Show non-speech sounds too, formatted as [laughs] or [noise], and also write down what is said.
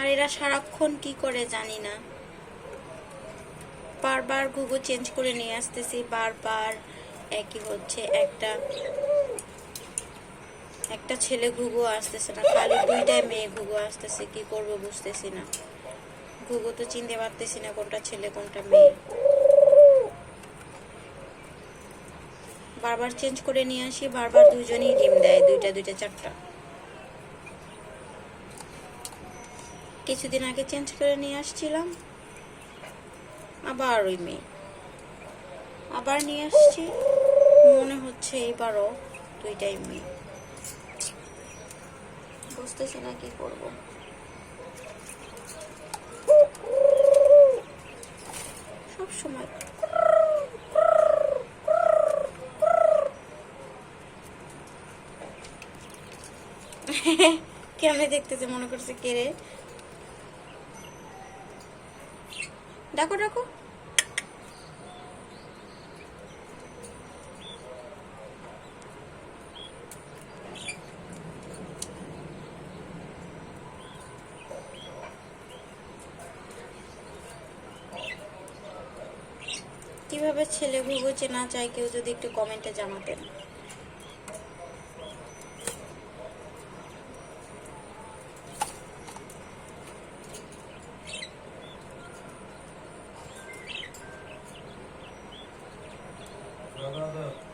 আর এরা সারাক্ষণ কি করে জানি না। বারবার ঘুঘু চেঞ্জ করে নিয়ে আসতেছি, বারবার একই হচ্ছে, একটা একটা ছেলে ঘুঘু আসতেছে না, খালি দুইটাই মেয়ে ঘুঘু আসতেছে, কি করব বুঝতেছি না। ঘুঘু তো চিনতে পারতেছি না কোনটা ছেলে, কোনটা মেয়ে। বারবার চেঞ্জ করে নিয়ে আসি, বারবার দুজনেই ডিম দেয়, দুইটা দুইটা, চারটা। কিছুদিন আগে চেঞ্জ করে নিয়ে আসছিলাম। আবার ওই মেয়ে। আবার নিয়ে আসছি। মনে হচ্ছে এইবারও দুইটাই মেয়ে। বুঝতেছি না কি করব। সময় [laughs] কেমনে দেখতেছে, মনে করছে কে ডাকো ডাকো কীভাবে ছেলে ঘুঘু চেনা যায় কেউ যদি একটু কমেন্টে জানাতেন। 私。